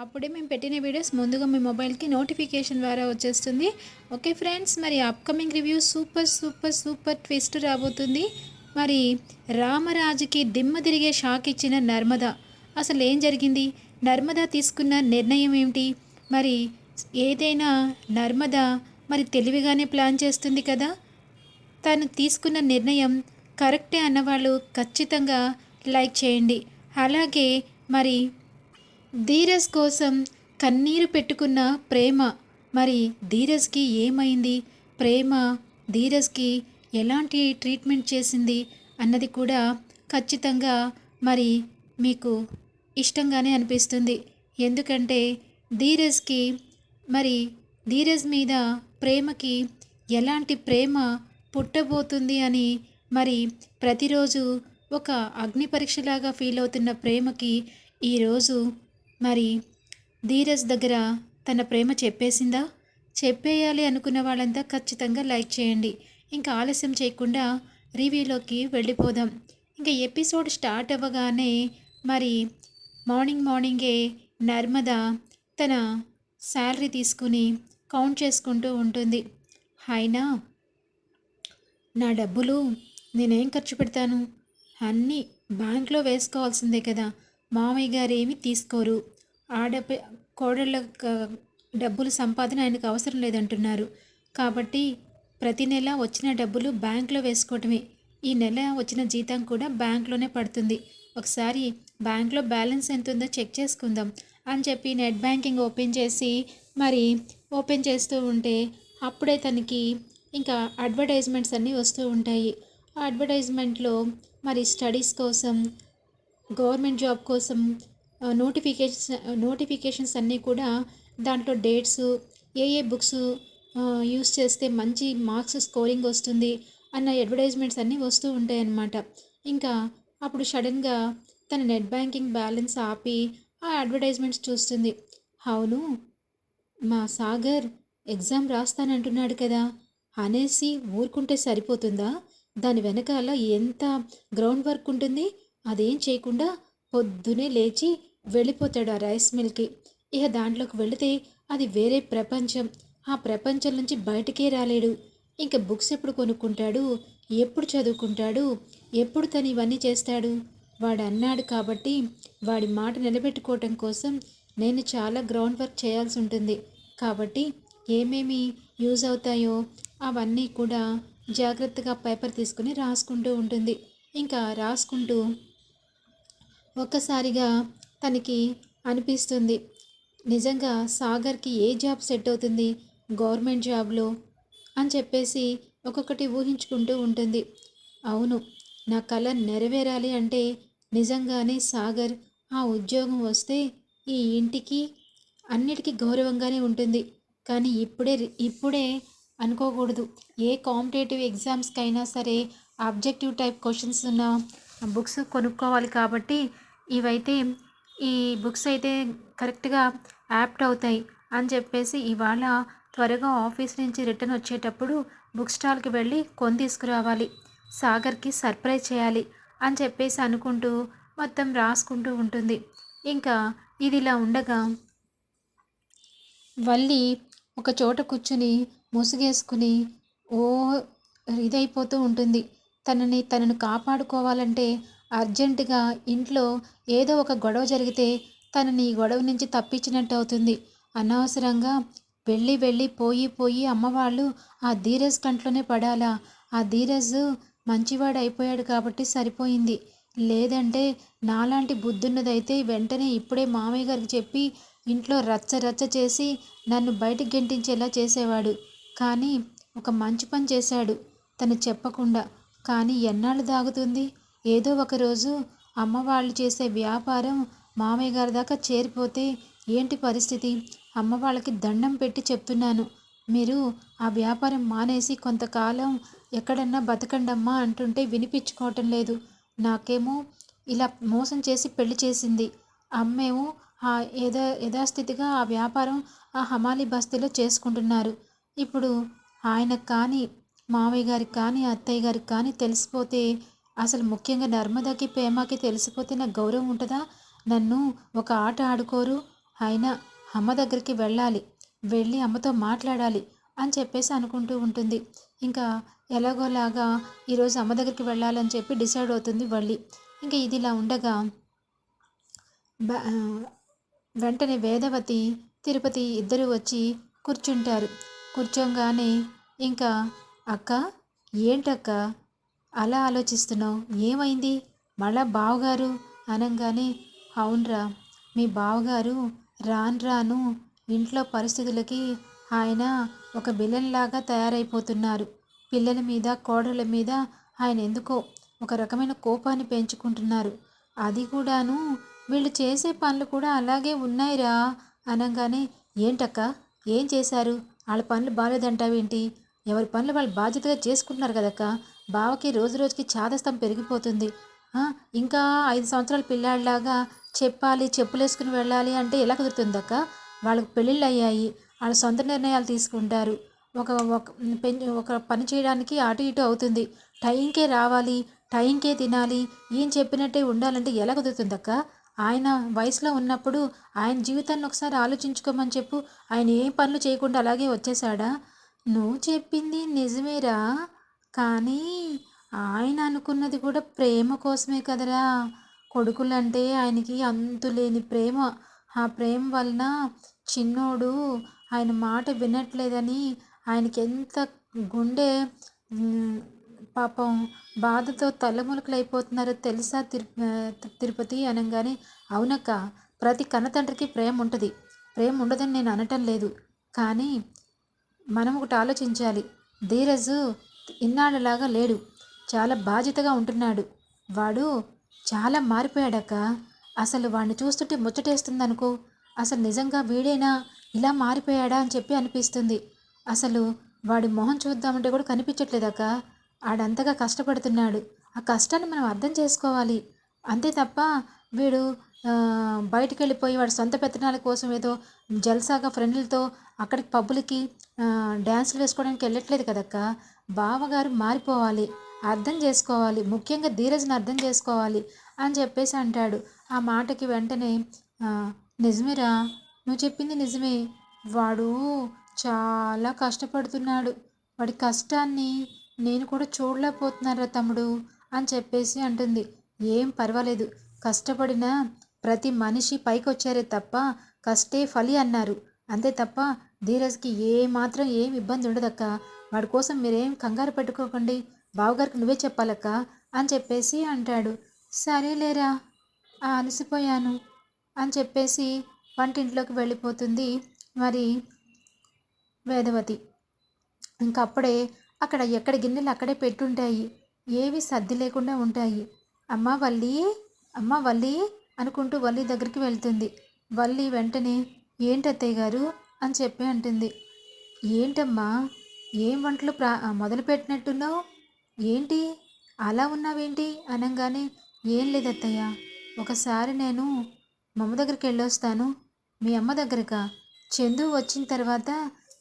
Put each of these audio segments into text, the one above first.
అప్పుడే మేము పెట్టిన వీడియోస్ ముందుగా మీ మొబైల్కి నోటిఫికేషన్ ద్వారా వచ్చేస్తుంది. ఓకే ఫ్రెండ్స్ మరి upcoming review super super super twist రాబోతుంది. మరి రామరాజుకి దిమ్మ తిరిగే షాక్ ఇచ్చిన నర్మద. అసలు ఏం జరిగింది? నర్మద తీసుకున్న నిర్ణయం ఏమిటి? మరి ఏదైనా నర్మద మరి తెలివిగానే ప్లాన్ చేస్తుంది కదా? తను తీసుకున్న నిర్ణయం కరెక్టే అన్నవాళ్ళు ఖచ్చితంగా లైక్ చేయండి. అలాగే మరి ధీరజ్ కోసం కన్నీరు పెట్టుకున్న ప్రేమ. మరి ధీరజ్కి ఏమైంది? ప్రేమ ధీరజ్కి ఎలాంటి ట్రీట్మెంట్ చేసింది అన్నది కూడా ఖచ్చితంగా మరి మీకు ఇష్టంగానే అనిపిస్తుంది. ఎందుకంటే ధీరజ్కి మరి ధీరజ్ మీద ప్రేమకి ఎలాంటి ప్రేమ పుట్టబోతుంది అని మరి ప్రతిరోజు ఒక అగ్ని పరీక్షలాగా ఫీల్ అవుతున్న ప్రేమకి ఈరోజు మరి ధీరజ్ దగ్గర తన ప్రేమ చెప్పేసిందా? చెప్పేయాలి అనుకున్న వాళ్ళంతా ఖచ్చితంగా లైక్ చేయండి. ఇంకా ఆలస్యం చేయకుండా రివ్యూలోకి వెళ్ళిపోదాం. ఇంకా ఎపిసోడ్ స్టార్ట్ అవ్వగానే మరి మార్నింగ్ మార్నింగే నర్మద తన శాలరీ తీసుకుని కౌంట్ చేసుకుంటూ ఉంటుంది. అయినా నా డబ్బులు నేనేం ఖర్చు పెడతాను? అన్నీ బ్యాంక్లో వేసుకోవాల్సిందే కదా. మామయ్య గారు ఏమీ తీసుకోరు. ఆ డబ్బు కోడళ్ళ డబ్బులు సంపాదన ఆయనకు అవసరం లేదంటున్నారు. కాబట్టి ప్రతి నెల వచ్చిన డబ్బులు బ్యాంక్లో వేసుకోవటమే. ఈ నెల వచ్చిన జీతం కూడా బ్యాంక్లోనే పడుతుంది. ఒకసారి బ్యాంక్లో బ్యాలెన్స్ ఎంత ఉందో చెక్ చేసుకుందాం అని చెప్పి నెట్ బ్యాంకింగ్ ఓపెన్ చేసి మరి ఓపెన్ చేస్తూ ఉంటే అప్పుడే తనకి ఇంకా అడ్వర్టైజ్మెంట్స్ అన్నీ వస్తూ ఉంటాయి. ఆ అడ్వర్టైజ్మెంట్లో మరి స్టడీస్ కోసం గవర్నమెంట్ జాబ్ కోసం నోటిఫికేషన్స్ నోటిఫికేషన్స్ అన్నీ కూడా దాంట్లో డేట్స్ ఏ ఏ బుక్స్ యూస్ చేస్తే మంచి మార్క్స్ స్కోరింగ్ వస్తుంది అన్న అడ్వర్టైజ్మెంట్స్ అన్నీ వస్తూ ఉంటాయి అన్నమాట ఇంకా అప్పుడు సడన్గా తన నెట్ బ్యాంకింగ్ బ్యాలెన్స్ ఆపి ఆ అడ్వర్టైజ్మెంట్స్ చూస్తుంది. అవును మా సాగర్ ఎగ్జామ్ రాస్తానంటున్నాడు కదా అనేసి ఊరుకుంటే సరిపోతుందా? దాని వెనకాల ఎంత గ్రౌండ్ వర్క్ ఉంటుంది? అదేం చేయకుండా పొద్దునే లేచి వెళ్ళిపోతాడు ఆ రైస్ మిల్కి. ఇక దాంట్లోకి వెళితే అది వేరే ప్రపంచం. ఆ ప్రపంచం నుంచి బయటకే రాలేడు. ఇంకా బుక్స్ ఎప్పుడు కొనుక్కుంటాడు? ఎప్పుడు చదువుకుంటాడు? ఎప్పుడు తను ఇవన్నీ చేస్తాడు? వాడు అన్నాడు కాబట్టి వాడి మాట నిలబెట్టుకోవటం కోసం నేను చాలా గ్రౌండ్ వర్క్ చేయాల్సి ఉంటుంది. కాబట్టి ఏమేమి యూజ్ అవుతాయో అవన్నీ కూడా జాగ్రత్తగా పేపర్ తీసుకుని రాసుకుంటూ ఉంటుంది. ఇంకా రాసుకుంటూ ఒక్కసారిగా తనకి అనిపిస్తుంది. నిజంగా సాగర్కి ఏ జాబ్ సెట్ అవుతుంది? గవర్నమెంట్ జాబ్లో? అని చెప్పేసి ఒక్కొక్కటి ఊహించుకుంటూ ఉంటుంది. అవును నా కళ నెరవేరాలి అంటే నిజంగానే సాగర్ ఆ ఉద్యోగం వస్తే ఈ ఇంటికి అన్నిటికీ గౌరవంగానే ఉంటుంది. కానీ ఇప్పుడే ఇప్పుడే అనుకోకూడదు. ఏ కాంపిటేటివ్ ఎగ్జామ్స్కైనా సరే ఆబ్జెక్టివ్ టైప్ క్వశ్చన్స్ ఉన్న బుక్స్ కొనుక్కోవాలి కాబట్టి ఇవైతే ఈ బుక్స్ అయితే కరెక్ట్గా యాప్ట్ అవుతాయి అని చెప్పేసి ఇవాళ త్వరగా ఆఫీస్ నుంచి రిటర్న్ వచ్చేటప్పుడు బుక్ స్టాల్కి వెళ్ళి కొని తీసుకురావాలి. సాగర్కి సర్ప్రైజ్ చేయాలి అని చెప్పేసి అనుకుంటూ మొత్తం రాసుకుంటూ ఉంటుంది. ఇంకా ఇది ఇలా ఉండగా వల్లి ఒక చోట కూర్చుని ముసుగేసుకుని ఓ ఇదైపోతూ ఉంటుంది. తనని తనను కాపాడుకోవాలంటే అర్జెంటుగా ఇంట్లో ఏదో ఒక గొడవ జరిగితే తనని ఈ గొడవ నుంచి తప్పించినట్టు అవుతుంది. అనవసరంగా వెళ్ళి వెళ్ళి పోయి పోయి అమ్మవాళ్ళు ఆ ధీరజ్ కంట్లోనే పడాలా? ఆ ధీరజ్ మంచివాడు అయిపోయాడు కాబట్టి సరిపోయింది. లేదంటే నాలాంటి బుద్ధున్నదైతే వెంటనే ఇప్పుడే మామయ్య గారికి చెప్పి ఇంట్లో రచ్చ రచ్చ చేసి నన్ను బయటకు గెంటించేలా చేసేవాడు. కానీ ఒక మంచి పని చేశాడు తను చెప్పకుండా. కానీ ఎన్నాళ్ళు దాగుతుంది? ఏదో ఒకరోజు అమ్మ వాళ్ళు చేసే వ్యాపారం మామయ్య గారి దాకా చేరిపోతే ఏంటి పరిస్థితి? అమ్మ వాళ్ళకి దండం పెట్టి చెప్తున్నాను. మీరు ఆ వ్యాపారం మానేసి కొంతకాలం ఎక్కడన్నా బతకండమ్మా అంటుంటే వినిపించుకోవటం లేదు. నాకేమో ఇలా మోసం చేసి పెళ్ళి చేసింది. అమ్మేమో ఆ యథా యథాస్థితిగా ఆ వ్యాపారం ఆ హమాలి బస్తీలో చేసుకుంటున్నారు. ఇప్పుడు ఆయన కానీ మామయ్య గారికి కానీ అత్తయ్య గారికి కానీ తెలిసిపోతే అసలు ముఖ్యంగా నర్మదకి ప్రేమకి తెలిసిపోతే నాకు గౌరవం ఉంటుందా? నన్ను ఒక ఆట ఆడుకోరు. అయినా అమ్మ దగ్గరికి వెళ్ళాలి. వెళ్ళి అమ్మతో మాట్లాడాలి అని చెప్పేసి అనుకుంటూ ఉంటుంది. ఇంకా ఎలాగోలాగా ఈరోజు అమ్మ దగ్గరికి వెళ్ళాలని చెప్పి డిసైడ్ అవుతుంది వళ్ళి ఇంకా ఇది ఇలా ఉండగా వెంటనే వేదవతి తిరుపతి ఇద్దరు వచ్చి కూర్చుంటారు. కూర్చోగానే ఇంకా అక్క ఏంటక్క? అలా ఆలోచిస్తున్నావు. ఏమైంది? మళ్ళా బావగారు? అనగానే అవునరా మీ బావగారు రాను రాను ఇంట్లో పరిస్థితులకి ఆయన ఒక బిల్లన్లాగా తయారైపోతున్నారు. పిల్లల మీద కోడళ్ళ మీద ఆయన ఎందుకో ఒక రకమైన కోపాన్ని పెంచుకుంటున్నారు. అది కూడాను వీళ్ళు చేసే పనులు కూడా అలాగే ఉన్నాయిరా అనగానే. ఏంటక్క? ఏం చేశారు? వాళ్ళ పనులు బాగాలేదంటావేంటి ఎవరి పనులు వాళ్ళు బాధ్యతగా చేసుకుంటున్నారు కదక్క? బావకి రోజు రోజుకి చాదస్తం పెరిగిపోతుంది. ఇంకా ఐదు సంవత్సరాల పిల్లాడిలాగా చెప్పాలి చెప్పులేసుకుని వెళ్ళాలి అంటే ఎలా కుదురుతుందక్క? వాళ్ళకి పెళ్ళిళ్ళు అయ్యాయి వాళ్ళ సొంత నిర్ణయాలు తీసుకుంటారు. ఒక ఒక పని చేయడానికి అటు ఇటు అవుతుంది. టైంకే రావాలి టైంకే తినాలి ఏం చెప్పినట్టే ఉండాలంటే ఎలా కుదురుతుందక్క? ఆయన వయసులో ఉన్నప్పుడు ఆయన జీవితాన్ని ఒకసారి ఆలోచించుకోమని చెప్పు. ఆయన ఏం పనులు చేయకుండా అలాగే వచ్చేసాడా నువ్వు చెప్పింది నిజమేరా. కానీ ఆయన అనుకున్నది కూడా ప్రేమ కోసమే కదరా. కొడుకులంటే ఆయనకి అంతులేని ప్రేమ. ఆ ప్రేమ వలన చిన్నోడు ఆయన మాట వినట్లేదని ఆయనకి ఎంత గుండె పాపం బాధతో తలములకలైపోతున్నారో తెలుసా తిరు తిరుపతి అనగానే. అవునక్క ప్రతి కన్నతండ్రికి ప్రేమ ఉంటుంది ప్రేమ ఉండదని నేను అనటం లేదు. కానీ మనం ఒకటి ఆలోచించాలి. ధీరజు ఇన్నాళ్ళలాగా లేడు. చాలా బాధ్యతగా ఉంటున్నాడు. వాడు చాలా మారిపోయాడక్క. అసలు వాడిని చూస్తుంటే ముచ్చటేస్తుంది అనుకో అసలు నిజంగా వీడేనా ఇలా మారిపోయాడా అని చెప్పి అనిపిస్తుంది. అసలు వాడి మొహం చూద్దామంటే కూడా కనిపించట్లేదక్క. ఆడంతగా కష్టపడుతున్నాడు. ఆ కష్టాన్ని మనం అర్థం చేసుకోవాలి. అంతే తప్ప వీడు బయటికి వెళ్ళిపోయి వాడి సొంత పెత్తనాల కోసం ఏదో జల్సాగా ఫ్రెండ్లతో అక్కడికి పబ్బులకి డ్యాన్సులు వేసుకోవడానికి వెళ్ళట్లేదు కదక్క. బావగారు మారిపోవాలి అర్థం చేసుకోవాలి ముఖ్యంగా ధీరజ్ని అర్థం చేసుకోవాలి అని చెప్పేసి అంటాడు. ఆ మాటకి వెంటనే నిజమేరా నువ్వు చెప్పింది నిజమే. వాడు చాలా కష్టపడుతున్నాడు. వాడి కష్టాన్ని నేను కూడా చూడలేకపోతున్నారా తమ్ముడు అని చెప్పేసి అంటుంది. ఏం పర్వాలేదు. కష్టపడిన ప్రతి మనిషి పైకి వచ్చారే తప్ప కష్టే ఫలి అన్నారు. అంతే తప్ప ధీరజ్కి ఏ మాత్రం ఏం ఇబ్బంది ఉండదక్క. వాడి కోసం మీరేం కంగారు పెట్టుకోకండి. బావగారికి నువ్వే చెప్పాలక్క అని చెప్పేసి అంటాడు. సరేలేరా అలసిపోయాను అని చెప్పేసి వంటింట్లోకి వెళ్ళిపోతుంది మరి వేదవతి. ఇంకప్పుడే అక్కడ ఎక్కడ గిన్నెలు అక్కడే పెట్టుంటాయి. ఏవి సర్ది లేకుండా ఉంటాయి. అమ్మ వల్లి అమ్మ వల్లి అనుకుంటూ వల్లి దగ్గరికి వెళ్తుంది. వల్లి వెంటనే ఏంటత్తయ్య గారు? అని చెప్పి అంటుంది. ఏంటమ్మా ఏం వంటలు ప్రా మొదలుపెట్టినట్టున్నావు ఏంటి? అలా ఉన్నావేంటి? అనగానే ఏం లేదత్తయ్య ఒకసారి నేను మమ్మ దగ్గరికి వెళ్ళొస్తాను. మీ అమ్మ దగ్గరక? చందు వచ్చిన తర్వాత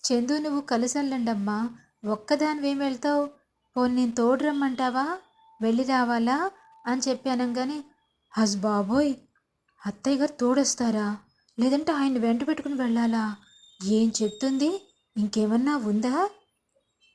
చందు నువ్వు కలిసెళ్ళండమ్మా. ఒక్కదానివేం వెళ్తావు? పోనీ నేను తోడు రమ్మంటావా? వెళ్ళి రావాలా? అని చెప్పి అనగానే హస్ బాబోయ్! అత్తయ్య గారు తోడొస్తారా? లేదంటే ఆయన వెంట పెట్టుకుని వెళ్ళాలా? ఏం చెప్తుంది? ఇంకేమన్నా ఉందా?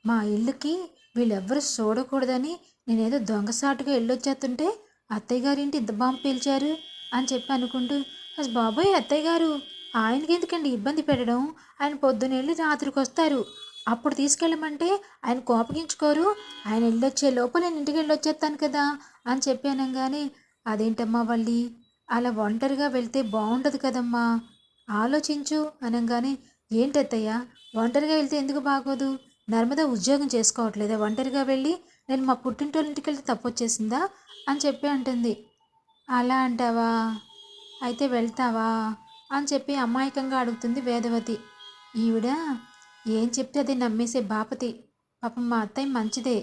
మా ఇల్లుకి వీళ్ళెవ్వరు చూడకూడదని నేనేదో దొంగసాటుగా వెళ్ళొచ్చేస్తుంటే అత్తయ్య గారింటి ఇంత బాంబు పీల్చారు అని చెప్పి అనుకుంటూ అసలు బాబోయ్ అత్తయ్య గారు ఆయనకి ఎందుకండి ఇబ్బంది పెట్టడం? ఆయన పొద్దునెళ్ళి రాత్రికి వస్తారు అప్పుడు తీసుకెళ్ళమంటే ఆయన కోపగించుకోరు. ఆయన వెళ్ళొచ్చే లోపల నేను ఇంటికి వెళ్ళొచ్చేస్తాను కదా అని చెప్పానంగానే అదేంటమ్మా వల్లి? అలా ఒంటరిగా వెళ్తే బాగుండదు కదమ్మా. ఆలోచించు అనగానే ఏంటత్తయ్య ఒంటరిగా వెళ్తే ఎందుకు బాగోదు? నర్మద ఉద్యోగం చేసుకోవట్లేదా? ఒంటరిగా వెళ్ళి నేను మా పుట్టింటోళ్ళింటికి వెళ్తే వెళ్తే తప్పొచ్చేసిందా? అని చెప్పి అంటుంది. అలా అంటావా? అయితే వెళ్తావా? అని చెప్పి అమాయకంగా అడుగుతుంది వేదవతి. ఈవిడ ఏం చెప్తే అది నమ్మేసే బాపతి. పాపం మా అత్తయ్య మంచిదే.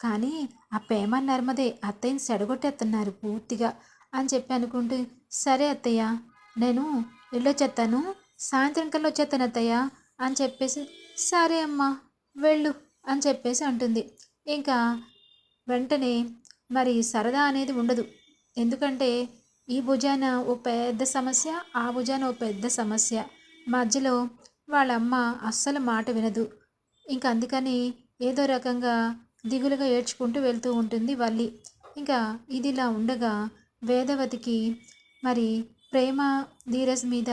కానీ ఆ ప్రేమ నర్మదే అత్తయ్యని సెడగొట్టేస్తున్నారు పూర్తిగా. అని చెప్పి అనుకుంటూ సరే అత్తయ్య నేను వెళ్ళొచ్చేస్తాను సాయంత్రం కల్లా వచ్చేస్తాను అత్తయ్య అని చెప్పేసి సరే అమ్మా వెళ్ళు అని చెప్పేసి అంటుంది. ఇంకా వెంటనే మరి సరదా అనేది ఉండదు. ఎందుకంటే ఈ భుజాన ఓ పెద్ద సమస్య ఆ భుజాన ఓ పెద్ద సమస్య. మధ్యలో వాళ్ళ అమ్మ అస్సలు మాట వినదు. ఇంకా అందుకని ఏదో రకంగా దిగులుగా ఏడ్చుకుంటూ వెళ్తూ ఉంటుంది వల్లి. ఇంకా ఇదిలా ఉండగా వేదవతికి మరి ప్రేమ ధీరజ్ మీద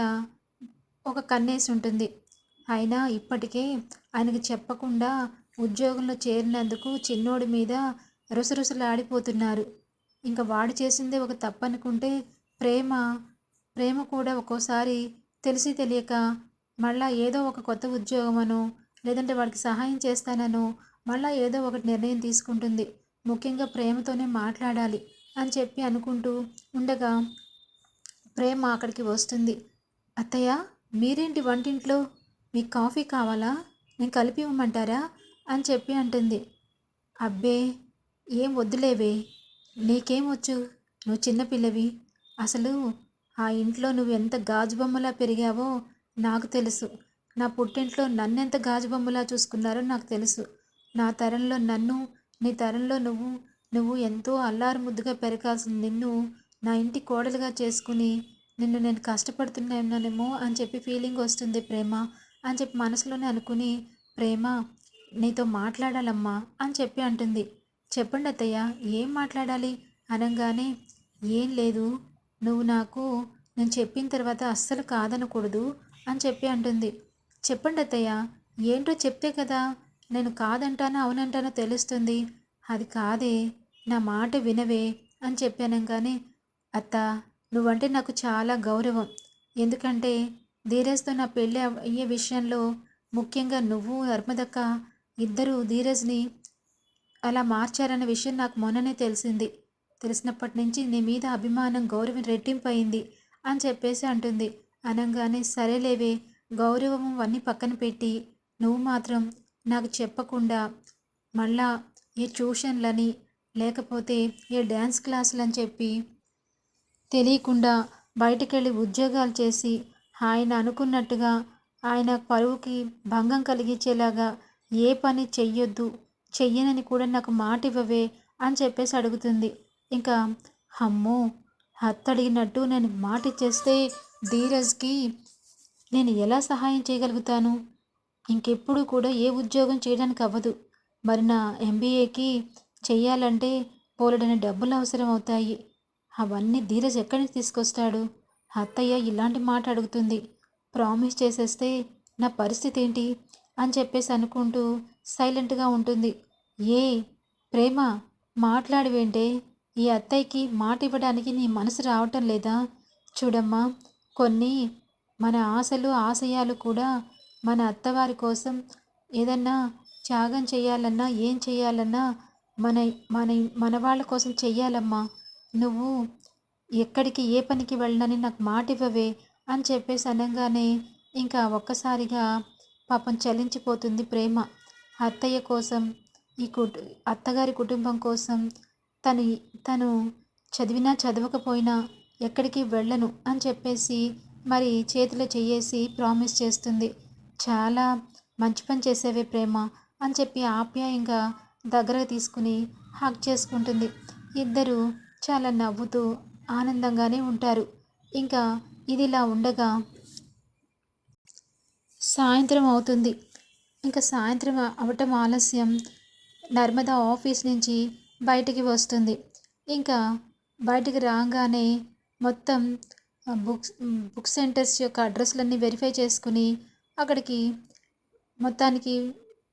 ఒక కన్నేసి ఉంటుంది. అయినా ఇప్పటికే ఆయనకి చెప్పకుండా ఉద్యోగంలో చేరినందుకు చిన్నోడి మీద రుసరుసలాడిపోతున్నారు. ఇంకా వాడు చేసిందే ఒక తప్పనుకుంటే ప్రేమ ప్రేమ కూడా ఒక్కోసారి తెలిసి తెలియక మళ్ళా ఏదో ఒక కొత్త ఉద్యోగమనో లేదంటే వాడికి సహాయం చేస్తాననో మళ్ళా ఏదో ఒకటి నిర్ణయం తీసుకుంటుంది. ముఖ్యంగా ప్రేమతోనే మాట్లాడాలి. అని చెప్పి అనుకుంటూ ఉండగా ప్రేమ అక్కడికి వస్తుంది. అత్తయ్య మీరేంటి వంటింట్లో? మీకు కాఫీ కావాలా? నేను కలిపి ఇవ్వమంటారా? అని చెప్పి అంటుంది. అబ్బే ఏం వద్దులేవే. నీకేం వచ్చు నువ్వు చిన్నపిల్లవి అసలు ఆ ఇంట్లో నువ్వు ఎంత గాజు బొమ్మలా పెరిగావో నాకు తెలుసు. నా పుట్టింట్లో నన్నెంత గాజు బొమ్మలా చూసుకున్నారో నాకు తెలుసు. నా తరంలో నన్ను నీ తరంలో నువ్వు నువ్వు ఎంతో అల్లారు ముద్దుగా పెరగాల్సిన నిన్ను నా ఇంటి కోడలుగా చేసుకుని నిన్ను నేను కష్టపడుతున్నానేమో అని చెప్పి ఫీలింగ్ వస్తుంది ప్రేమ అని చెప్పి మనసులోనే అనుకుని ప్రేమ నీతో మాట్లాడాలమ్మా అని చెప్పి అంటుంది. చెప్పండి అత్తయ్య ఏం మాట్లాడాలి? అనగానే ఏం లేదు నువ్వు నాకు నేను చెప్పిన తర్వాత అస్సలు కాదనకూడదు అని చెప్పి అంటుంది. చెప్పండి అత్తయ్య ఏంటో చెప్తే కదా నేను కాదంటానో అవునంటానో తెలుస్తుంది? అది కాదే నా మాట వినవే అని చెప్పాను కానీ అత్త నువ్వంటే నాకు చాలా గౌరవం. ఎందుకంటే ధీరజ్తో నా పెళ్ళి అయ్యే విషయంలో ముఖ్యంగా నువ్వు నర్మదక్క ఇద్దరు ధీరజ్ని అలా మార్చారన్న విషయం నాకు మొన్ననే తెలిసింది. తెలిసినప్పటి నుంచి నీ మీద అభిమానం గౌరవం రెట్టింపు అయింది అని చెప్పేసి అంటుంది. అనగానే సరేలేవే గౌరవం అన్నీ పక్కన పెట్టి నువ్వు మాత్రం నాకు చెప్పకుండా మళ్ళా ఏ ట్యూషన్లని లేకపోతే ఏ డ్యాన్స్ క్లాసులు అని చెప్పి తెలియకుండా బయటకెళ్ళి ఉద్యోగాలు చేసి ఆయన అనుకున్నట్టుగా ఆయన పరువుకి భంగం కలిగించేలాగా ఏ పని చెయ్యొద్దు చెయ్యనని కూడా నాకు మాట ఇవ్వవే అని చెప్పేసి అడుగుతుంది. ఇంకా అమ్మో అత్తడిగినట్టు నేను మాట ఇచ్చేస్తే ధీరజ్కి నేను ఎలా సహాయం చేయగలుగుతాను? ఇంకెప్పుడు కూడా ఏ ఉద్యోగం చేయడానికి అవ్వదు మరి నా ఎంబీఏకి చెయ్యాలంటే పోలడని డబ్బులు అవసరం అవుతాయి అవన్నీ ధీరజ్ ఎక్కడి నుంచి తీసుకొస్తాడు? అత్తయ్య ఇలాంటి మాట అడుగుతుంది. ప్రామిస్ చేసేస్తే నా పరిస్థితి ఏంటి? అని చెప్పేసి అనుకుంటూ సైలెంట్గా ఉంటుంది. ఏ ప్రేమ మాట్లాడివేంటే? ఈ అత్తయ్యకి మాట ఇవ్వడానికి నీ మనసు రావటం లేదా? చూడమ్మా కొన్ని మన ఆశలు ఆశయాలు కూడా మన అత్తవారి కోసం ఏదన్నా త్యాగం చేయాలన్నా ఏం చేయాలన్నా మన మన మన వాళ్ళ కోసం చెయ్యాలమ్మా. నువ్వు ఎక్కడికి ఏ పనికి వెళ్ళనని నాకు మాట ఇవ్వవే అని చెప్పేసి అనగానే ఇంకా ఒక్కసారిగా పాపం చలించిపోతుంది ప్రేమ. అత్తయ్య కోసం ఈ కుటు అత్తగారి కుటుంబం కోసం తను తను చదివినా చదవకపోయినా ఎక్కడికి వెళ్ళను అని చెప్పేసి మరి చేతిలో చేయేసి ప్రామిస్ చేస్తుంది. చాలా మంచి పని చేసేవే ప్రేమ అని చెప్పి ఆప్యాయంగా దగ్గరకు తీసుకుని హక్ చేసుకుంటుంది. ఇద్దరు చాలా నవ్వుతూ ఆనందంగానే ఉంటారు. ఇంకా ఇదిలా ఉండగా సాయంత్రం అవుతుంది. ఇంకా సాయంత్రం అవటం ఆలస్యం. నర్మదా ఆఫీస్ నుంచి బయటికి వస్తుంది. ఇంకా బయటికి రాగానే మొత్తం బుక్స్ బుక్ సెంటర్స్ యొక్క అడ్రస్లన్నీ వెరిఫై చేసుకుని అక్కడికి మొత్తానికి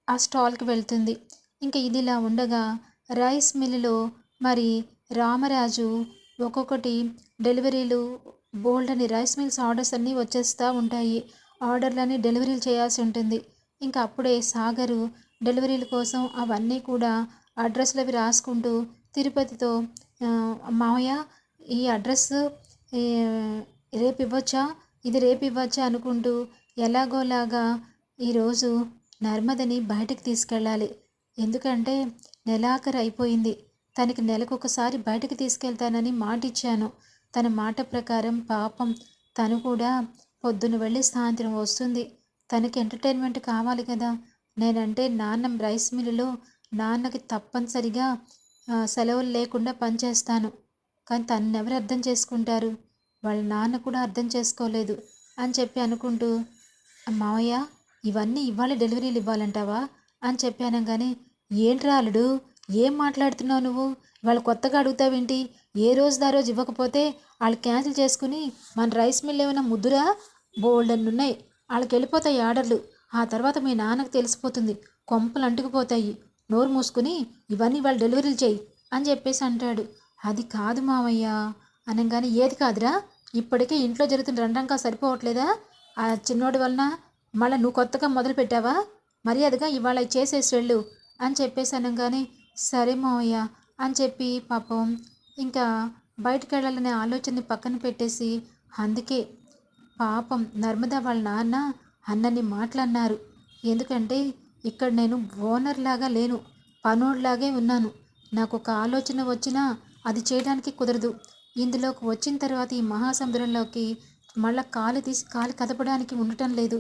ఆ స్టాల్కి వెళ్తుంది. ఇంకా ఇదిలా ఉండగా రైస్ మిల్లులో మరి రామరాజు ఒక్కొక్కటి డెలివరీలు బోల్డ్ అని రైస్ మిల్స్ ఆర్డర్స్ అన్నీ వచ్చేస్తూ ఉంటాయి. ఆర్డర్లన్నీ డెలివరీలు చేయాల్సి ఉంటుంది. ఇంకా అప్పుడే సాగరు డెలివరీల కోసం అవన్నీ కూడా అడ్రస్లు అవి రాసుకుంటూ తిరుపతితో మావయ్య ఈ అడ్రస్ రేపు ఇవ్వచ్చా? ఇది రేపు ఇవ్వచ్చా? అనుకుంటూ ఎలాగోలాగా ఈరోజు నర్మదని బయటకు తీసుకెళ్ళాలి. ఎందుకంటే నెలాఖరు అయిపోయింది తనకి నెలకొకసారి బయటకు తీసుకెళ్తానని మాట ఇచ్చాను తన మాట ప్రకారం పాపం తను కూడా పొద్దున వెళ్ళి సాయంత్రం వస్తుంది. తనకి ఎంటర్టైన్మెంట్ కావాలి కదా. నేనంటే నాన్న రైస్ మిల్లులో నాన్నకి తప్పనిసరిగా సెలవులు లేకుండా పనిచేస్తాను కానీ తను ఎవరు అర్థం చేసుకుంటారు? వాళ్ళ నాన్న కూడా అర్థం చేసుకోలేదు అని చెప్పి అనుకుంటూ మావయ్య ఇవన్నీ ఇవాళ డెలివరీలు ఇవ్వాలంటావా? అని చెప్పాను కానీ ఏంట్రా అల్లుడు? ఏం మాట్లాడుతున్నావు నువ్వు? వాళ్ళు కొత్తగా అడుగుతావేంటి? ఏ రోజు ఆ రోజు ఇవ్వకపోతే వాళ్ళు క్యాన్సిల్ చేసుకుని మన రైస్ మిల్ ఏమైనా ముద్దురా? బోల్డ్ అన్ని ఉన్నాయి వాళ్ళకి వెళ్ళిపోతాయి ఆర్డర్లు. ఆ తర్వాత మీ నాన్నకు తెలిసిపోతుంది. కొంపలు అంటుకుపోతాయి. నోరు మూసుకుని ఇవన్నీ వాళ్ళు డెలివరీలు చేయి అని చెప్పేసి అంటాడు. అది కాదు మావయ్య. అనగానే ఏది కాదురా? ఇప్పటికే ఇంట్లో జరుగుతున్న రండంకా సరిపోవట్లేదా? ఆ చిన్నోడి వలన మళ్ళీ నువ్వు కొత్తగా మొదలు పెట్టావా మర్యాదగా ఇవాళ చేసేసి వెళ్ళు. అని చెప్పేసి అనగానే సరే మావయ్య అని చెప్పి పాపం ఇంకా బయటకు వెళ్ళాలనే ఆలోచనని పక్కన పెట్టేసి అందుకే పాపం నర్మదా వాళ్ళ నాన్న అన్నని మాట్లాడినారు ఎందుకంటే ఇక్కడ నేను ఓనర్ లాగా లేను పనోడ్లాగే ఉన్నాను. నాకు ఒక ఆలోచన వచ్చినా అది చేయడానికి కుదరదు. ఇందులోకి వచ్చిన తర్వాత ఈ మహాసముద్రంలోకి మళ్ళా కాలు తీసి కాలు కదపడానికి ఉండటం లేదు.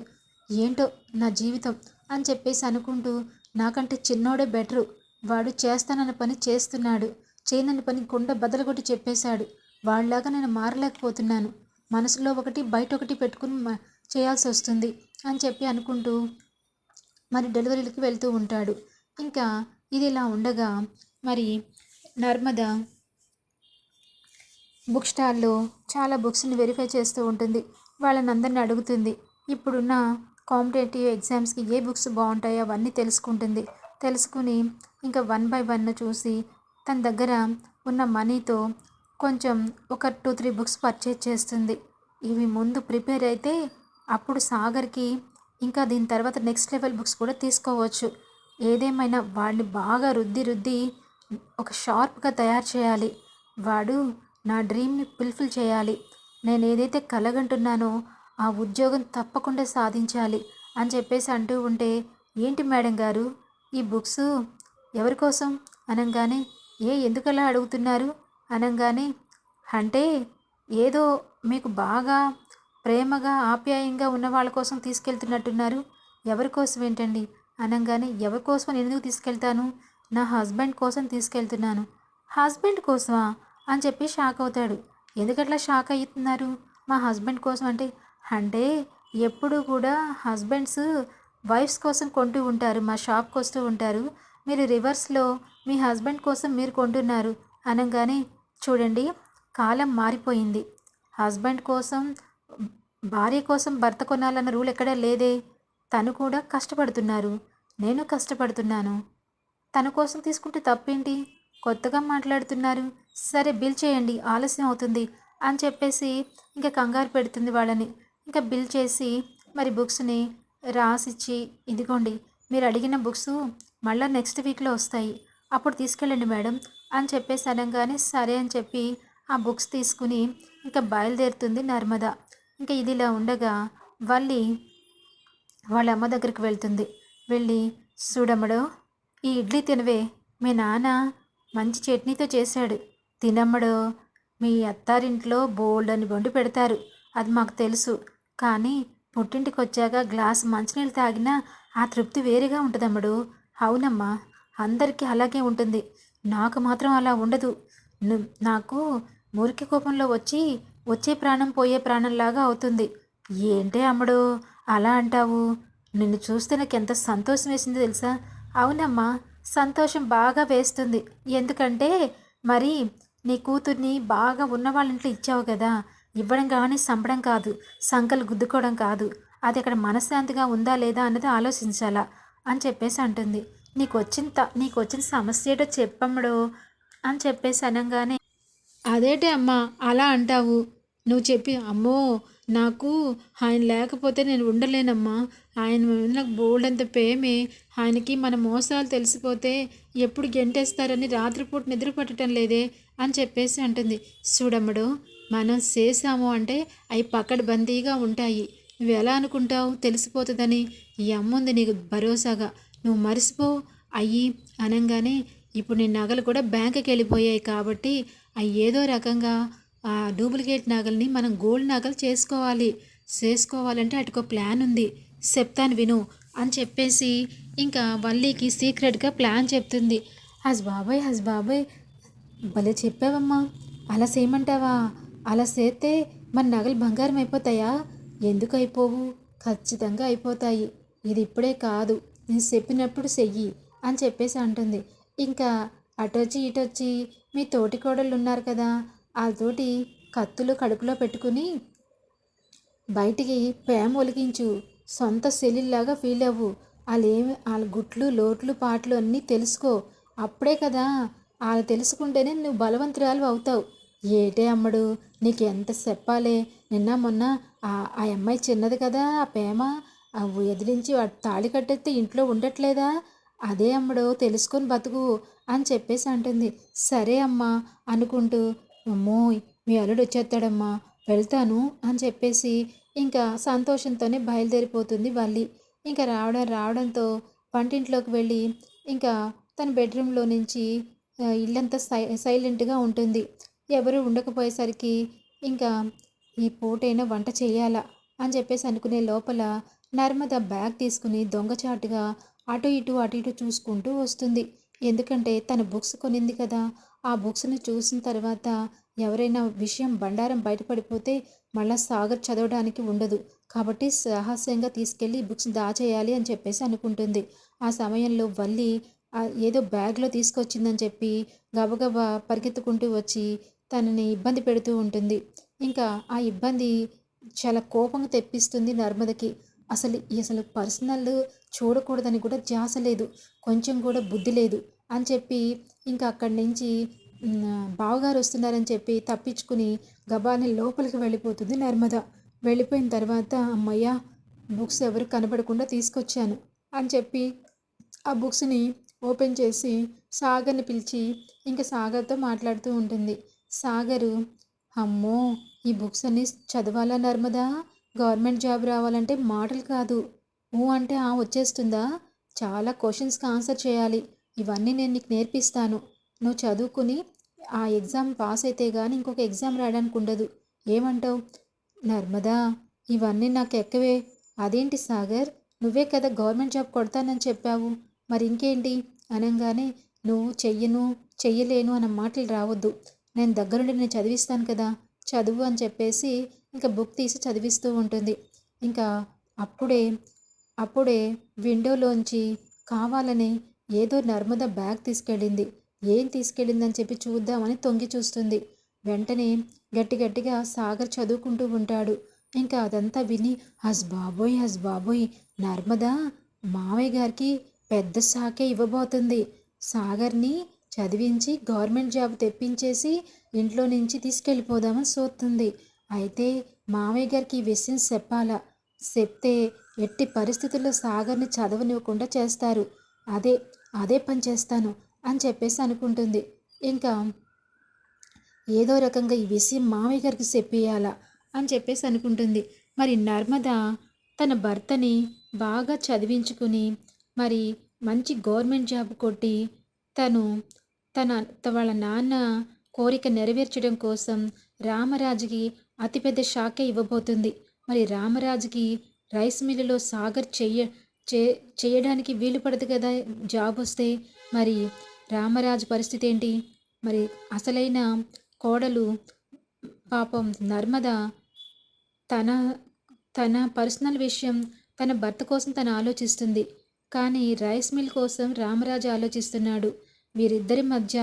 ఏంటో నా జీవితం అని చెప్పేసి అనుకుంటూ నాకంటే చిన్నోడే బెటరు. వాడు చేస్తానన్న పని చేస్తున్నాడు. చేయనని పని కుండ బదలగొట్టి చెప్పేశాడు. వాళ్ళలాగా నేను మారలేకపోతున్నాను. మనసులో ఒకటి బయట ఒకటి పెట్టుకుని మ- చేయాల్సి వస్తుంది అని చెప్పి అనుకుంటూ మరి డెలివరీలకి వెళ్తూ ఉంటాడు. ఇంకా ఇది ఇలా ఉండగా మరి నర్మద బుక్ స్టాల్లో చాలా బుక్స్ని వెరిఫై చేస్తూ ఉంటుంది. వాళ్ళని అందరిని అడుగుతుంది. ఇప్పుడున్న కాంపిటేటివ్ ఎగ్జామ్స్కి ఏ బుక్స్ బాగుంటాయో అవన్నీ తెలుసుకుంటుంది. తెలుసుకుని ఇంకా వన్ బై వన్ చూసి తన దగ్గర ఉన్న మనీతో కొంచెం ఒక టూ త్రీ బుక్స్ పర్చేజ్ చేస్తుంది. ఇవి ముందు ప్రిపేర్ అయితే అప్పుడు సాగర్కి ఇంకా దీని తర్వాత నెక్స్ట్ లెవెల్ బుక్స్ కూడా తీసుకోవచ్చు. ఏదేమైనా వాడిని బాగా రుద్ది రుద్ది ఒక షార్ప్గా తయారు చేయాలి. వాడు నా డ్రీమ్ని ఫుల్ఫిల్ చేయాలి. నేను ఏదైతే కలగంటున్నానో ఆ ఉద్యోగం తప్పకుండా సాధించాలి అని చెప్పేసి అంటూ ఉంటే ఏంటి మేడం గారు? ఈ బుక్స్ ఎవరి కోసం? అనగానే ఏ ఎందుకలా అడుగుతున్నారు? అనగానే అంటే ఏదో మీకు బాగా ప్రేమగా ఆప్యాయంగా ఉన్న వాళ్ళ కోసం తీసుకెళ్తున్నట్టున్నారు. ఎవరి కోసం ఏంటండి? అనగానే ఎవరి కోసం నేను ఎందుకు తీసుకెళ్తాను? నా హస్బెండ్ కోసం తీసుకెళ్తున్నాను. హస్బెండ్ కోసమా? అని చెప్పి షాక్ అవుతాడు. ఎందుకట్లా షాక్ అవుతున్నారు? మా హస్బెండ్ కోసం అంటే అంటే ఎప్పుడు కూడా హస్బెండ్స్ వైఫ్స్ కోసం కొంటూ ఉంటారు మా షాప్కి వస్తూ ఉంటారు. మీరు రివర్స్లో మీ హస్బెండ్ కోసం మీరు కొంటున్నారు అనగానే చూడండి కాలం మారిపోయింది. హస్బెండ్ కోసం భార్య కోసం భర్త కొనాలన్న రూల్ ఎక్కడా లేదే. తను కూడా కష్టపడుతున్నారు. నేను కష్టపడుతున్నాను. తన కోసం తీసుకుంటే తప్పేంటి? కొత్తగా మాట్లాడుతున్నారు. సరే బిల్ చేయండి ఆలస్యం అవుతుంది అని చెప్పేసి ఇంకా కంగారు పెడుతుంది వాళ్ళని. ఇంకా బిల్ చేసి మరి బుక్స్ని రాసిచ్చి ఇదిగోండి మీరు అడిగిన బుక్స్ మళ్ళీ నెక్స్ట్ వీక్లో వస్తాయి. అప్పుడు తీసుకెళ్ళండి మేడం అని చెప్పేసి అనగానే సరే అని చెప్పి ఆ బుక్స్ తీసుకుని ఇంకా బయలుదేరుతుంది నర్మద. ఇంకా ఇది ఇలా ఉండగా వల్లి వాళ్ళ అమ్మ దగ్గరికి వెళ్తుంది. వెళ్ళి చూడమ్మడో ఈ ఇడ్లీ తినవే మీ నాన్న మంచి చట్నీతో చేశాడు. తినమ్మడో మీ అత్తారింట్లో బోల్డ్ అని వండి పెడతారు అది మాకు తెలుసు. కానీ పుట్టింటికి వచ్చాక గ్లాస్ మంచినీళ్ళు తాగినా ఆ తృప్తి వేరేగా ఉంటుందమ్మడు. అవునమ్మా అందరికీ అలాగే ఉంటుంది. నాకు మాత్రం అలా ఉండదు. నాకు మురికి కోపంలో వచ్చి వచ్చే ప్రాణం పోయే ప్రాణంలాగా అవుతుంది. ఏంటే అమ్మడు అలా అంటావు? నిన్ను చూస్తే నాకు ఎంత సంతోషం వేసిందో తెలుసా? అవునమ్మా సంతోషం బాగా వేస్తుంది. ఎందుకంటే మరి నీ కూతుర్ని బాగా ఉన్న వాళ్ళ ఇంట్లో ఇచ్చావు కదా. ఇవ్వడం కానీ సంపడం కాదు సంకలు గుద్దుకోవడం కాదు. అది అక్కడ మనశ్శాంతిగా ఉందా లేదా అన్నది ఆలోచించాలా అని చెప్పేసి అంటుంది. నీకు వచ్చిన త- నీకు వచ్చిన సమస్య ఏటో చెప్పమ్మడు అని చెప్పేసి అనగానే అదేంటి అమ్మా అలా అంటావు. నువ్వు చెప్పి అమ్మో నాకు ఆయన లేకపోతే నేను ఉండలేనమ్మా. ఆయన మీద నాకు బోల్డ్ అంత ప్రేమే. ఆయనకి మన మోసాలు తెలిసిపోతే ఎప్పుడు గెంటేస్తారని రాత్రిపూట నిద్ర పట్టడం లేదే అని చెప్పేసి అంటుంది. చూడమ్మడు మనం చేసాము అంటే అవి పకడ్బందీగా ఉంటాయి. నువ్వు ఎలా అనుకుంటావు? తెలిసిపోతుందని ఈ అమ్ముంది నీకు భరోసాగా. నువ్వు మరిసిపో అయ్యి అనగానే ఇప్పుడు నీ నగలు కూడా బ్యాంకుకి వెళ్ళిపోయాయి కాబట్టి అవి ఏదో రకంగా ఆ డూప్లికేట్ నగల్ని మనం గోల్డ్ నగలు చేసుకోవాలి. చేసుకోవాలంటే అటుకో ప్లాన్ ఉంది. చెప్తాను విను అని చెప్పేసి ఇంకా వల్లీకి సీక్రెట్గా ప్లాన్ చెప్తుంది. హస్ బాబాయ్ హస్ బాబాయ్ భలే చెప్పావమ్మా. అలా చేయమంటావా? అలా చేస్తే మన నగలు బంగారం అయిపోతాయా? ఎందుకు అయిపోవు? ఖచ్చితంగా అయిపోతాయి. ఇది ఇప్పుడే కాదు. నేను చెప్పినప్పుడు చెయ్యి అని చెప్పేసి అంటుంది. ఇంకా అటొచ్చి ఇటొచ్చి మీ తోటి కోడళ్ళు ఉన్నారు కదా వాళ్ళతోటి కత్తులు కడుపులో పెట్టుకుని బయటికి ప్రేమ ఒలిగించు. సొంత సెల్లిలాగా ఫీల్ అవ్వు. వాళ్ళేమి వాళ్ళ గుట్లు లోట్లు పాటలు అన్నీ తెలుసుకో. అప్పుడే కదా వాళ్ళు తెలుసుకుంటేనే నువ్వు బలవంతురాలు అవుతావు. ఏటే అమ్మడు నీకు ఎంత చెప్పాలి? నిన్న మొన్న ఆ అమ్మాయి చిన్నది కదా ఆ ప్రేమ ఎదిరించి తాళి కట్టేస్తే ఇంట్లో ఉండట్లేదా? అదే అమ్మడు తెలుసుకొని బతుకు అని చెప్పేసి అంటుంది. సరే అమ్మా అనుకుంటూ అమ్మో మీ అల్లుడు వచ్చేస్తాడమ్మా వెళ్తాను అని చెప్పేసి ఇంకా సంతోషంతోనే బయలుదేరిపోతుంది వల్లి. ఇంకా రావడం రావడంతో వంటింట్లోకి వెళ్ళి ఇంకా తన బెడ్రూమ్లో నుంచి ఇల్లంతా సై సైలెంట్గా ఉంటుంది. ఎవరు ఉండకపోయేసరికి ఇంకా ఈ పూటైనా వంట చేయాలా అని చెప్పేసి అనుకునే లోపల నర్మద బ్యాగ్ తీసుకుని దొంగచాటుగా అటు ఇటు అటు ఇటు చూసుకుంటూ వస్తుంది. ఎందుకంటే తన బుక్స్ కొనింది కదా. ఆ బుక్స్ని చూసిన తర్వాత ఎవరైనా విషయం బండారం బయటపడిపోతే మళ్ళా సాగర్ చదవడానికి ఉండదు. కాబట్టి సాహస్యంగా తీసుకెళ్ళి బుక్స్ దాచేయాలి అని చెప్పేసి అనుకుంటుంది. ఆ సమయంలో వల్లి ఏదో బ్యాగ్లో తీసుకొచ్చిందని చెప్పి గబగబా పరిగెత్తుకుంటూ వచ్చి తనని ఇబ్బంది పెడుతూ ఉంటుంది. ఇంకా ఆ ఇబ్బంది చాలా కోపంగా తెప్పిస్తుంది నర్మదకి. అసలు అసలు పర్సనల్ చూడకూడదని కూడా ధ్యాస లేదు. కొంచెం కూడా బుద్ధి లేదు అని చెప్పి ఇంకా అక్కడి నుంచి బావగారు వస్తున్నారని చెప్పి తప్పించుకుని గబాని లోపలికి వెళ్ళిపోతుంది నర్మద. వెళ్ళిపోయిన తర్వాత అమ్మయ్య బుక్స్ ఎవరు కనబడకుండా తీసుకొచ్చాను అని చెప్పి ఆ బుక్స్ని ఓపెన్ చేసి సాగర్ని పిలిచి ఇంకా సాగర్తో మాట్లాడుతూ ఉంటుంది. సాగరు. అమ్మో ఈ బుక్స్ అన్ని చదవాలా నర్మదా? గవర్నమెంట్ జాబ్ రావాలంటే మాటలు కాదు. ఊ అంటే ఆ వచ్చేస్తుందా? చాలా క్వశ్చన్స్కి ఆన్సర్ చేయాలి. ఇవన్నీ నేను నీకు నేర్పిస్తాను. నువ్వు చదువుకుని ఆ ఎగ్జామ్ పాస్ అయితే కానీ ఇంకొక ఎగ్జామ్ రాయడానికి ఉండదు. ఏమంటావు? నర్మదా ఇవన్నీ నాకు ఎక్కవే. అదేంటి సాగర్? నువ్వే కదా గవర్నమెంట్ జాబ్ కొడతానని చెప్పావు. మరి ఇంకేంటి? అనగానే నువ్వు చెయ్యను చెయ్యలేను అన్న మాటలు రావద్దు. నేను దగ్గరుండి నేను చదివిస్తాను కదా చదువు అని చెప్పేసి ఇంకా బుక్ తీసి చదివిస్తూ ఉంటుంది. ఇంకా అప్పుడే అప్పుడే విండోలోంచి కావాలని ఏదో నర్మద బ్యాగ్ తీసుకెళ్ళింది. ఏం తీసుకెళ్ళిందని చెప్పి చూద్దామని తొంగి చూస్తుంది. వెంటనే గట్టి గట్టిగా సాగర్ చదువుకుంటూ ఉంటాడు. ఇంకా అదంతా విని హస్ బాబోయ్ హస్ బాబోయ్ నర్మదా మావయ్య గారికి పెద్ద సాకే ఇవ్వబోతుంది. సాగర్ని చదివించి గవర్నమెంట్ జాబ్ తెప్పించేసి ఇంట్లో నుంచి తీసుకెళ్ళిపోదామని చూస్తుంది అయితే మావయ్య గారికి ఈ విషయం చెప్పాలా? చెప్తే ఎట్టి పరిస్థితుల్లో సాగర్ని చదవనివ్వకుండా చేస్తారు. అదే అదే పని చేస్తాను అని చెప్పేసి అనుకుంటుంది. ఇంకా ఏదో రకంగా ఈ విషయం మామయ్య గారికి చెప్పేయాలా అని చెప్పేసి అనుకుంటుంది. మరి నర్మద తన భర్తని బాగా చదివించుకుని మరి మంచి గవర్నమెంట్ జాబ్ కొట్టి తను తన త- వాళ్ళ నాన్న కోరిక నెరవేర్చడం కోసం రామరాజుకి అతిపెద్ద షాకే ఇవ్వబోతుంది. మరి రామరాజుకి రైస్ మిల్లులో సాగర్ చెయ్య చే చేయడానికి వీలు పడదు కదా జాబ్ వస్తే? మరి రామరాజు పరిస్థితి ఏంటి? మరి అసలైన కోడలు పాపం నర్మద తన తన పర్సనల్ విషయం తన భర్త కోసం తను ఆలోచిస్తుంది. కానీ రైస్ మిల్ కోసం రామరాజు ఆలోచిస్తున్నాడు. వీరిద్దరి మధ్య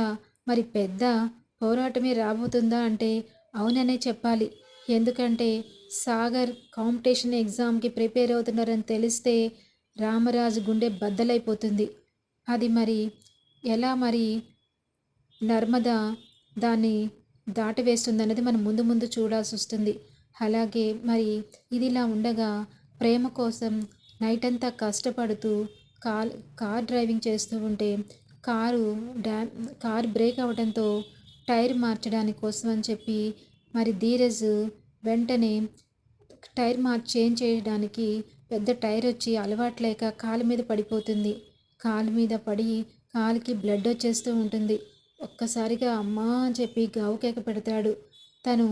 మరి పెద్ద పోరాటమే రాబోతుందా అంటే అవుననే చెప్పాలి. ఎందుకంటే సాగర్ కాంపిటీషన్ ఎగ్జామ్కి ప్రిపేర్ అవుతున్నారని తెలిస్తే రామరాజు గుండె బద్దలైపోతుంది. అది మరి ఎలా మరి నర్మద దాన్ని దాటివేస్తుందన్నది మనం ముందు ముందు చూడాల్సి వస్తుంది. అలాగే మరి ఇదిలా ఉండగా ప్రేమ కోసం నైట్ అంతా కష్టపడుతూ కార్ కార్ డ్రైవింగ్ చేస్తూ ఉంటే కారు డ్యా కారు బ్రేక్ అవ్వడంతో టైర్ మార్చడానికి కోసం అని చెప్పి మరి ధీరజ్ వెంటనే టైర్ మార్చి చేంజ్ చేయడానికి పెద్ద టైర్ వచ్చి అలవాటు లేక కాలు మీద పడిపోతుంది. కాలు మీద పడి కాలుకి బ్లడ్ వచ్చేస్తూ ఉంటుంది. ఒక్కసారిగా అమ్మా అని చెప్పి గావుకేక పెడతాడు. తను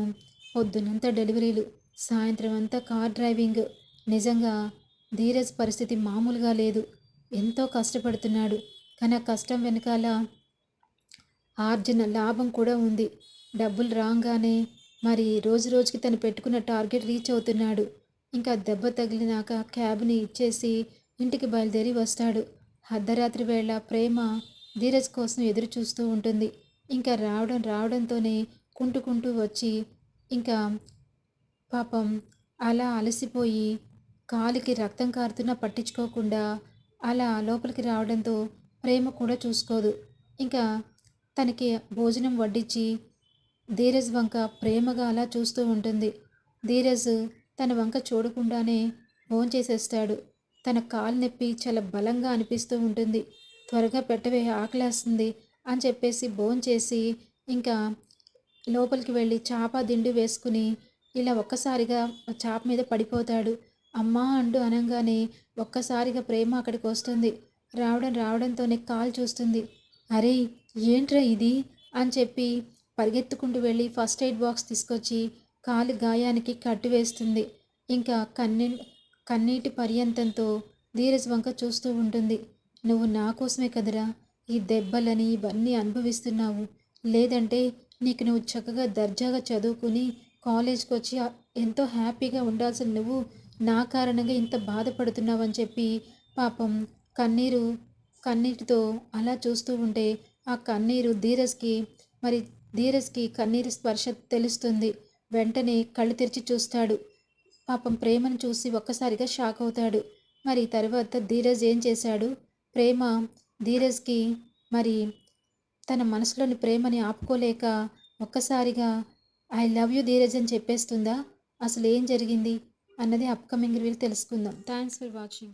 పొద్దునంతా డెలివరీలు సాయంత్రం అంతా కార్ డ్రైవింగ్. నిజంగా ధీరజ్ పరిస్థితి మామూలుగా లేదు. ఎంతో కష్టపడుతున్నాడు. కానీ ఆ కష్టం వెనకాల ఆర్జన లాభం కూడా ఉంది. డబ్బులు రాగానే మరి రోజు రోజుకి తను పెట్టుకున్న టార్గెట్ రీచ్ అవుతున్నాడు. ఇంకా దెబ్బ తగిలినాక క్యాబ్ని ఇచ్చేసి ఇంటికి బయలుదేరి వస్తాడు. అర్ధరాత్రి వేళ ప్రేమ ధీరజ్ కోసం ఎదురు చూస్తూ ఉంటుంది. ఇంకా రావడం రావడంతోనే కుంటుకుంటూ వచ్చి ఇంకా పాపం అలా అలసిపోయి కాలికి రక్తం కారుతున్నా పట్టించుకోకుండా అలా లోపలికి రావడంతో ప్రేమ కూడా చూసుకోదు. ఇంకా తనకి భోజనం వడ్డించి ధీరజ్ వంక ప్రేమగా అలా చూస్తూ ఉంటుంది. ధీరజ్ తన వంక చూడకుండానే భోంచేసేస్తాడు తన కాలు నొప్పి చాలా బలంగా అనిపిస్తూ ఉంటుంది. త్వరగా పెట్టవే ఆకలేస్తుంది అని చెప్పేసి భోంచేసి ఇంకా లోపలికి వెళ్ళి చాప దిండు వేసుకుని ఇలా ఒక్కసారిగా చాప మీద పడిపోతాడు. అమ్మా అంటూ అనగానే ఒక్కసారిగా ప్రేమ అక్కడికి వస్తుంది. రావడం రావడంతోనే కాల్ చూస్తుంది. అరే ఏంట్రా ఇది? అని చెప్పి పరిగెత్తుకుంటూ వెళ్ళి ఫస్ట్ ఎయిడ్ బాక్స్ తీసుకొచ్చి కాలు గాయానికి కట్టు వేస్తుంది. ఇంకా కన్నీ కన్నీటి పర్యంతంతో ధీరజ్ వంక చూస్తూ ఉంటుంది. నువ్వు నా కోసమే కదరా? ఈ దెబ్బలని ఇవన్నీ అనుభవిస్తున్నావు. లేదంటే నీకు నువ్వు చక్కగా దర్జాగా చదువుకుని కాలేజ్కి వచ్చి ఎంతో హ్యాపీగా ఉండాల్సిన నువ్వు నా కారణంగా ఇంత బాధపడుతున్నావు అని చెప్పి పాపం కన్నీరు కన్నీటితో అలా చూస్తూ ఉంటే ఆ కన్నీరు ధీరజ్కి మరి ధీరజ్కి కన్నీరు స్పర్శ తెలుస్తుంది. వెంటనే కళ్ళు తెరిచి చూస్తాడు. పాపం ప్రేమను చూసి ఒక్కసారిగా షాక్ అవుతాడు. మరి తర్వాత ధీరజ్ ఏం చేశాడు? ప్రేమ ధీరజ్కి మరి తన మనసులోని ప్రేమని ఆపుకోలేక ఒక్కసారిగా ఐ లవ్ యూ ధీరజ్ అని చెప్పేస్తుందా? అసలు ఏం జరిగింది? అన్నది అప్కమింగ్ రివ్యూ తెలుసుకుందాం. Thanks for watching.